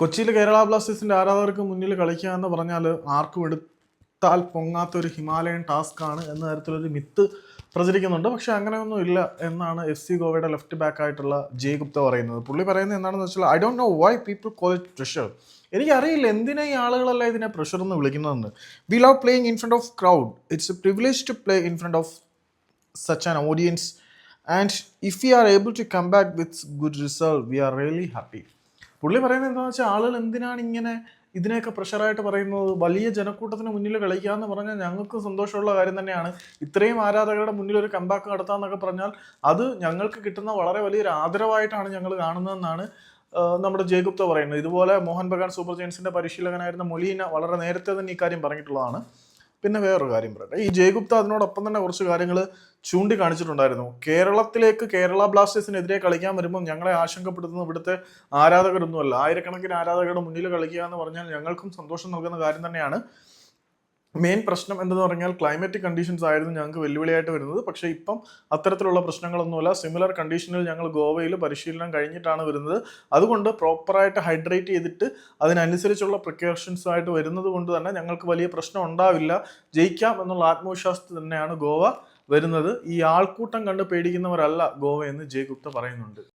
കൊച്ചിയിൽ കേരള ബ്ലാസ്റ്റേഴ്സിന്റെ ആരാധകർക്ക് മുന്നിൽ കളിക്കുക എന്ന് പറഞ്ഞാൽ ആർക്കും എടുത്താൽ പൊങ്ങാത്ത ഒരു ഹിമാലയൻ ടാസ്ക് ആണ് എന്ന തരത്തിലൊരു മിത്ത് പ്രചരിക്കുന്നുണ്ട്. പക്ഷെ അങ്ങനെയൊന്നും ഇല്ല എന്നാണ് എഫ് സി ഗോവയുടെ ലെഫ്റ്റ് ബാക്ക് ആയിട്ടുള്ള ജയ് ഗുപ്ത പറയുന്നത്. പുള്ളി പറയുന്നത് എന്താണെന്ന് വെച്ചാൽ I don't know why people call it pressure എനിക്കറിയില്ല എന്തിനാ ഈ ആളുകളല്ല ഇതിനെ പ്രഷർ എന്ന് വിളിക്കുന്നതെന്ന്. We love playing in front of crowd it's a privilege to play in front of such an audience and if you are able to come back with good result we are really happy. പുള്ളി പറയുന്നത് എന്താണെന്ന് വെച്ചാൽ ആളുകൾ എന്തിനാണ് ഇങ്ങനെ ഇതിനെയൊക്കെ പ്രഷറായിട്ട് പറയുന്നത്? വലിയ ജനക്കൂട്ടത്തിന് മുന്നിൽ കളിക്കാമെന്ന് പറഞ്ഞാൽ ഞങ്ങൾക്ക് സന്തോഷമുള്ള കാര്യം തന്നെയാണ്. ഇത്രയും ആരാധകരുടെ മുന്നിൽ ഒരു കമ്പാക്ക് നടത്താമെന്നൊക്കെ പറഞ്ഞാൽ അത് ഞങ്ങൾക്ക് കിട്ടുന്ന വളരെ വലിയൊരു ആദരവായിട്ടാണ് ഞങ്ങൾ കാണുന്നതെന്നാണ് നമ്മുടെ ജയഗുപ്ത പറയുന്നത്. ഇതുപോലെ മോഹൻ ബഗാൻ സൂപ്പർ ജയൻസിന്റെ പരിശീലകനായിരുന്ന മൊലീന വളരെ നേരത്തെ തന്നെ ഇക്കാര്യം പറഞ്ഞിട്ടുള്ളതാണ്. പിന്നെ വേറൊരു കാര്യം പറയട്ടെ. ഈ ജയഗുപ്ത അതിനോടൊപ്പം തന്നെ കുറച്ച് കാര്യങ്ങൾ ചൂണ്ടിക്കാണിച്ചിട്ടുണ്ടായിരുന്നു. കേരളത്തിലേക്ക് കേരള ബ്ലാസ്റ്റേഴ്സിനെതിരെ കളിക്കാൻ വരുമ്പോൾ ഞങ്ങളെ ആശങ്കപ്പെടുത്തുന്നത് ഇവിടുത്തെ ആരാധകരൊന്നുമല്ല. ആയിരക്കണക്കിന് ആരാധകരുടെ മുന്നിൽ കളിക്കുക എന്ന് പറഞ്ഞാൽ ഞങ്ങൾക്കും സന്തോഷം നൽകുന്ന കാര്യം തന്നെയാണ്. മെയിൻ പ്രശ്നം എന്തെന്ന് പറഞ്ഞാൽ ക്ലൈമറ്റിക് കണ്ടീഷൻസ് ആയിരുന്നു ഞങ്ങൾക്ക് വെല്ലുവിളിയായിട്ട് വരുന്നത്. പക്ഷേ ഇപ്പം അത്തരത്തിലുള്ള പ്രശ്നങ്ങളൊന്നുമില്ല. സിമിലർ കണ്ടീഷനിൽ ഞങ്ങൾ ഗോവയിൽ പരിശീലനം കഴിഞ്ഞിട്ടാണ് വരുന്നത്. അതുകൊണ്ട് പ്രോപ്പറായിട്ട് ഹൈഡ്രേറ്റ് ചെയ്തിട്ട് അതിനനുസരിച്ചുള്ള പ്രിക്കോഷൻസ് ആയിട്ട് വരുന്നത് കൊണ്ട് തന്നെ ഞങ്ങൾക്ക് വലിയ പ്രശ്നം ഉണ്ടാവില്ല. ജയിക്കാം എന്നുള്ള ആത്മവിശ്വാസത്തിൽ തന്നെയാണ് ഗോവ വരുന്നത്. ഈ ആൾക്കൂട്ടം കണ്ട് പേടിക്കുന്നവരല്ല ഗോവ എന്ന് ജയ് ഗുപ്ത പറയുന്നുണ്ട്.